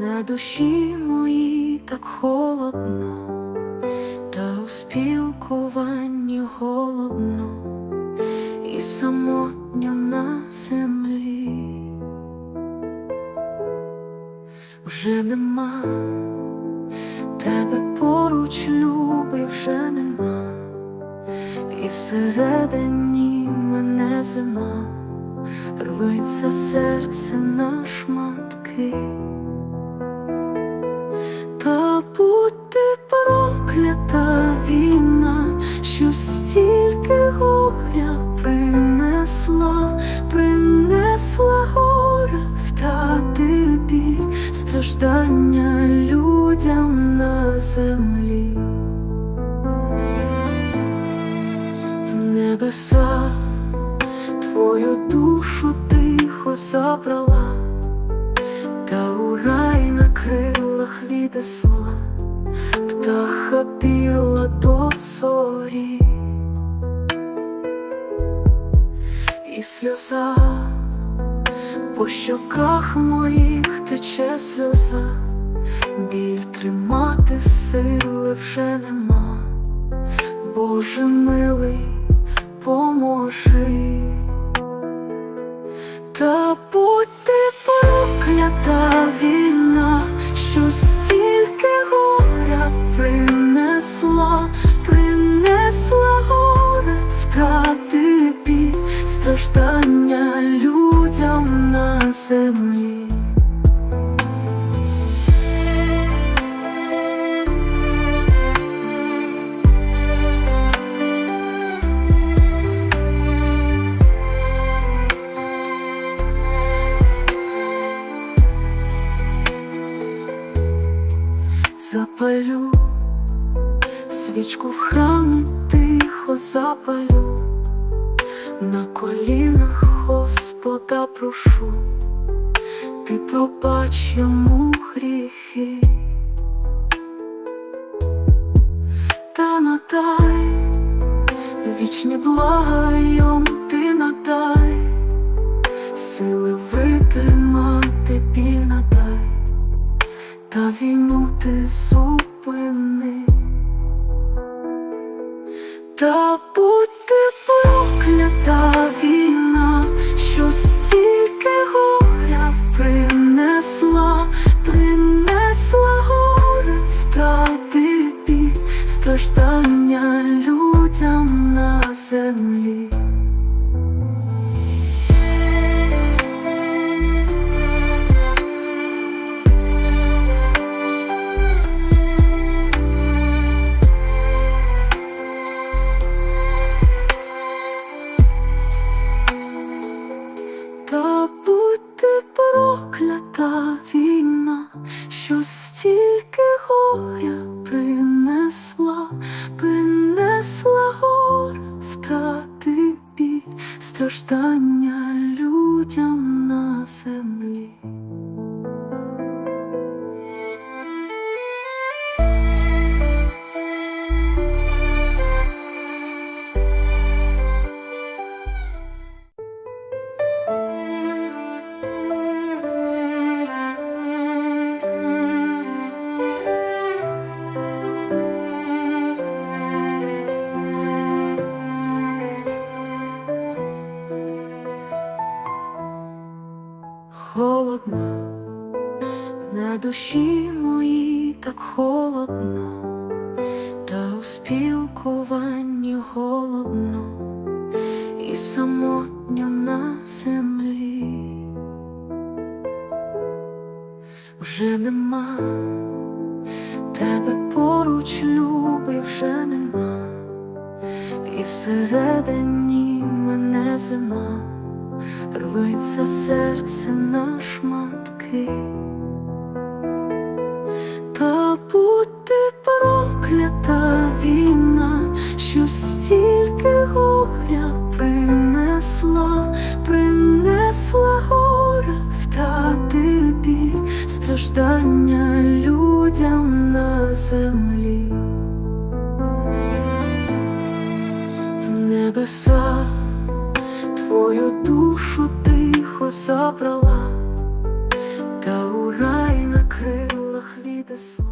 на душі моїй так холодно, та у спілкуванні голодно і самотньо на землі. Вже нема тебе поруч, любий, вже нема, і всередині мене зима рветься серце на шматки, проклята війна, що стільки горя принесла, принесла горе, втрати біль, страждання людям на землі. В небесах Твою душу тихо забрала, та у рай на крилах віднесла, птаха біла до зорі, і сльоза по щоках моїх тече сльоза, біль тримати сили вже нема, Боже милий, поможи. Та будьте проклята війна, що землі. Запалю свічку в храмі тихо запалю, на колінах Господа прошу, ти пробач йому гріхи, та надай вічні блага йому ти надай, сили витримати біль надай. Та війну ти зупини, та будьте проклята людям на страждання людям на землі. Холодно, на душі моїй так холодно, та у спілкуванні голодно. І самотньо на землі. Вже нема. Тебе поруч, любий, вже нема, і всередині мене зима рветься серце на шматки, та будьте проклята війна, що стільки горя принесла, принесла горе, втрати біль, страждання людям на землі. В небесах Твою душу тихо забрала, та у рай на крилах відесла.